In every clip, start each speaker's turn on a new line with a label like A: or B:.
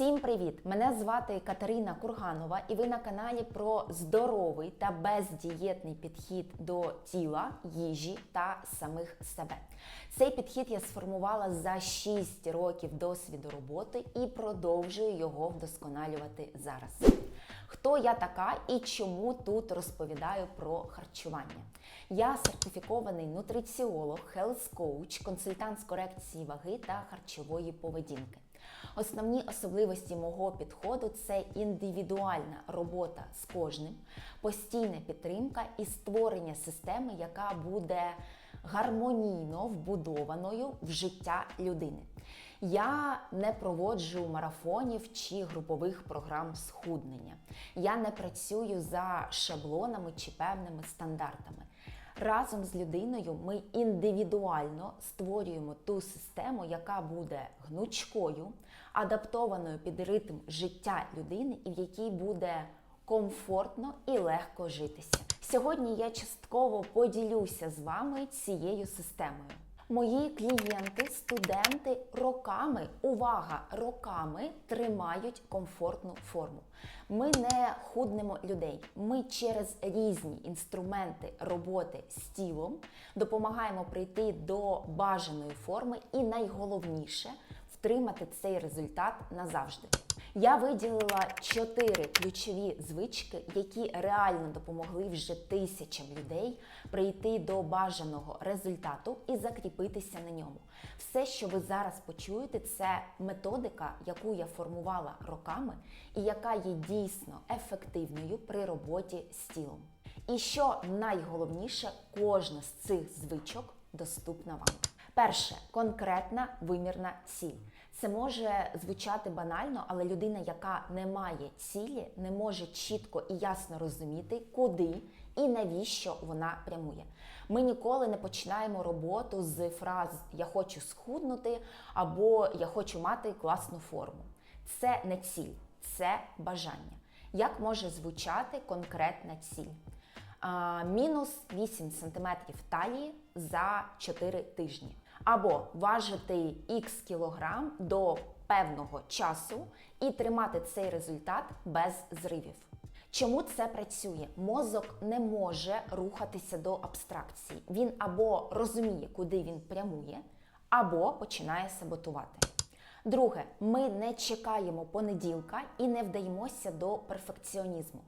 A: Всім привіт! Мене звати Катерина Курганова, і ви на каналі про здоровий та бездієтний підхід до тіла, їжі та самих себе. Цей підхід я сформувала за 6 років досвіду роботи і продовжую його вдосконалювати зараз. Хто я така і чому тут розповідаю про харчування? Я сертифікований нутриціолог, coach, консультант з корекції ваги та харчової поведінки. Основні особливості мого підходу це індивідуальна робота з кожним, постійна підтримка і створення системи, яка буде гармонійно вбудованою в життя людини. Я не проводжу марафонів чи групових програм схуднення. Я не працюю за шаблонами чи певними стандартами. Разом з людиною ми індивідуально створюємо ту систему, яка буде гнучкою, адаптованою під ритм життя людини, і в якій буде комфортно і легко житися. Сьогодні я частково поділюся з вами цією системою. Мої клієнти, студенти роками, увага, роками тримають комфортну форму. Ми не худнемо людей. Ми через різні інструменти роботи з тілом допомагаємо прийти до бажаної форми і найголовніше втримати цей результат назавжди. Я виділила чотири ключові звички, які реально допомогли вже тисячам людей прийти до бажаного результату і закріпитися на ньому. Все, що ви зараз почуєте, це методика, яку я формувала роками, і яка є дійсно ефективною при роботі з тілом. І що найголовніше, кожна з цих звичок доступна вам. Перше конкретна вимірна ціль. Це може звучати банально, але людина, яка не має цілі, не може чітко і ясно розуміти, куди і навіщо вона прямує. Ми ніколи не починаємо роботу з фраз Я хочу схуднути або Я хочу мати класну форму. Це не ціль, це бажання. Як може звучати конкретна ціль? Мінус 8 см талії за 4 тижні або важити х кілограм до певного часу і тримати цей результат без зривів. Чому це працює? Мозок не може рухатися до абстракції. Він або розуміє, куди він прямує, або починає саботувати. Друге, ми не чекаємо понеділка і не вдаємося до перфекціонізму.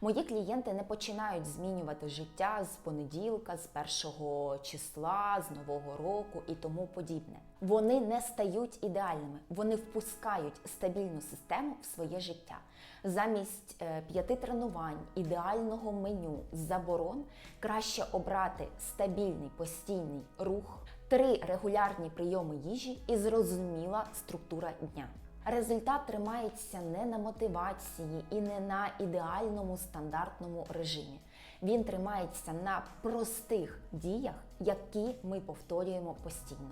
A: Мої клієнти не починають змінювати життя з понеділка, з першого числа, з нового року і тому подібне. Вони не стають ідеальними, вони впускають стабільну систему в своє життя. Замість е, п'яти тренувань, ідеального меню, заборон краще обрати стабільний постійний рух, три регулярні прийоми їжі і зрозуміла структура дня. Результат тримається не на мотивації і не на ідеальному стандартному режимі. Він тримається на простих діях, які ми повторюємо постійно.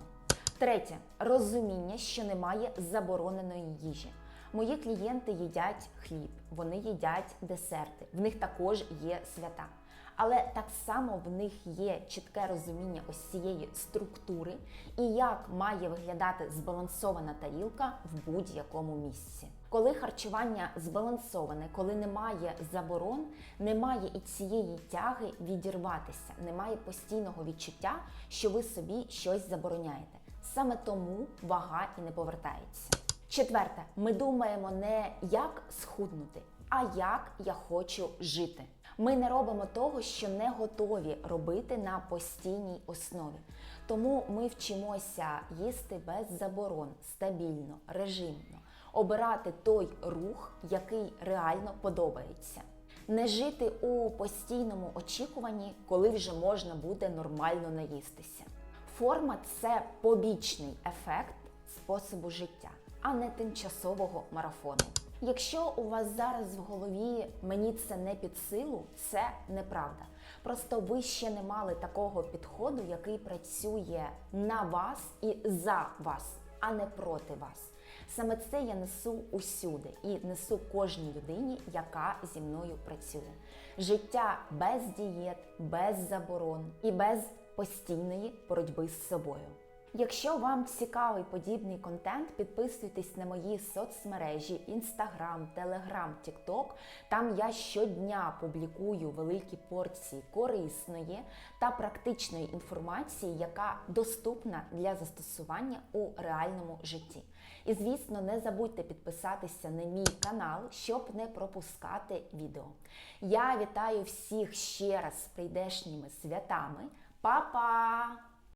A: Третє розуміння, що немає забороненої їжі. Мої клієнти їдять хліб, вони їдять десерти, в них також є свята. Але так само в них є чітке розуміння ось цієї структури і як має виглядати збалансована тарілка в будь-якому місці. Коли харчування збалансоване, коли немає заборон, немає і цієї тяги відірватися, немає постійного відчуття, що ви собі щось забороняєте. Саме тому вага і не повертається. Четверте, ми думаємо не як схуднути, а як я хочу жити. Ми не робимо того, що не готові робити на постійній основі. Тому ми вчимося їсти без заборон, стабільно, режимно, обирати той рух, який реально подобається. Не жити у постійному очікуванні, коли вже можна буде нормально наїстися. Форма це побічний ефект способу життя, а не тимчасового марафону. Якщо у вас зараз в голові мені це не під силу, це неправда. Просто ви ще не мали такого підходу, який працює на вас і за вас, а не проти вас. Саме це я несу усюди і несу кожній людині, яка зі мною працює. Життя без дієт, без заборон і без постійної боротьби з собою. Якщо вам цікавий подібний контент, підписуйтесь на мої соцмережі Instagram, Telegram, TikTok. Там я щодня публікую великі порції корисної та практичної інформації, яка доступна для застосування у реальному житті. І звісно, не забудьте підписатися на мій канал, щоб не пропускати відео. Я вітаю всіх ще раз з прийдешніми святами. Па-па!